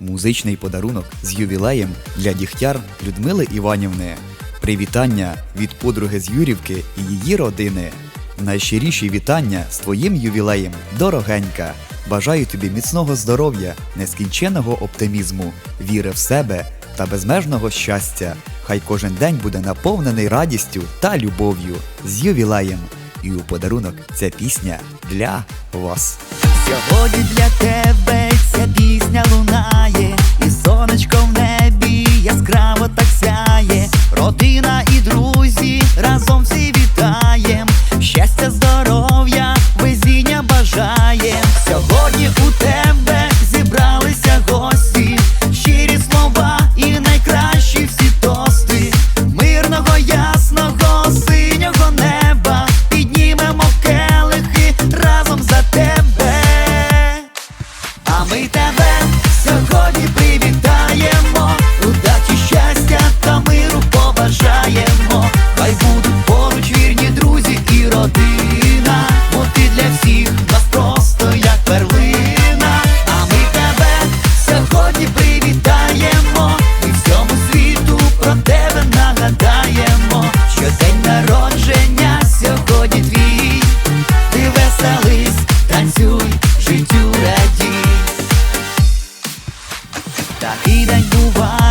Музичний подарунок з ювілеєм для дігтяр Людмили Іванівни. Привітання від подруги з Юрівки і її родини. Найщиріші вітання з твоїм ювілеєм, дорогенька. Бажаю тобі міцного здоров'я, нескінченого оптимізму, віри в себе та безмежного щастя. Хай кожен день буде наповнений радістю та любов'ю з ювілеєм. І у подарунок ця пісня для вас. Сьогодні для тебе ця пісня разом вітаєм. Щастя, здоров'я, везіння бажаєм. Сьогодні у тебе зібралися гості, щирі слова і найкращі всі тости. Мирного, ясного, синього неба піднімемо келихи разом за тебе. А ми тебе сьогодні привітаємо, Такий день буває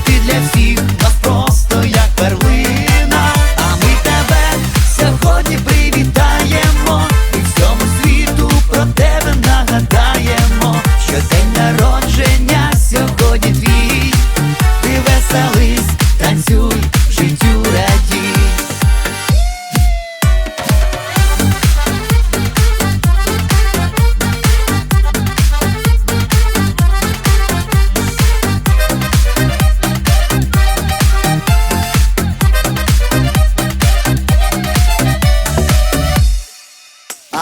родина, бо ти для всіх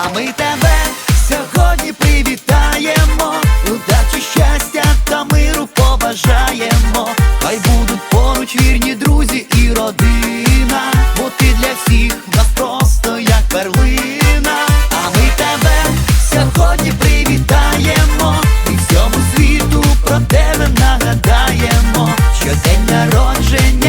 А ми тебе сьогодні привітаємо, удачі, щастя та миру побажаємо. Хай будуть поруч вірні друзі і родина, бо ти для всіх нас просто як перлина. А ми тебе сьогодні привітаємо, і всьому світу про тебе нагадаємо, що день народження.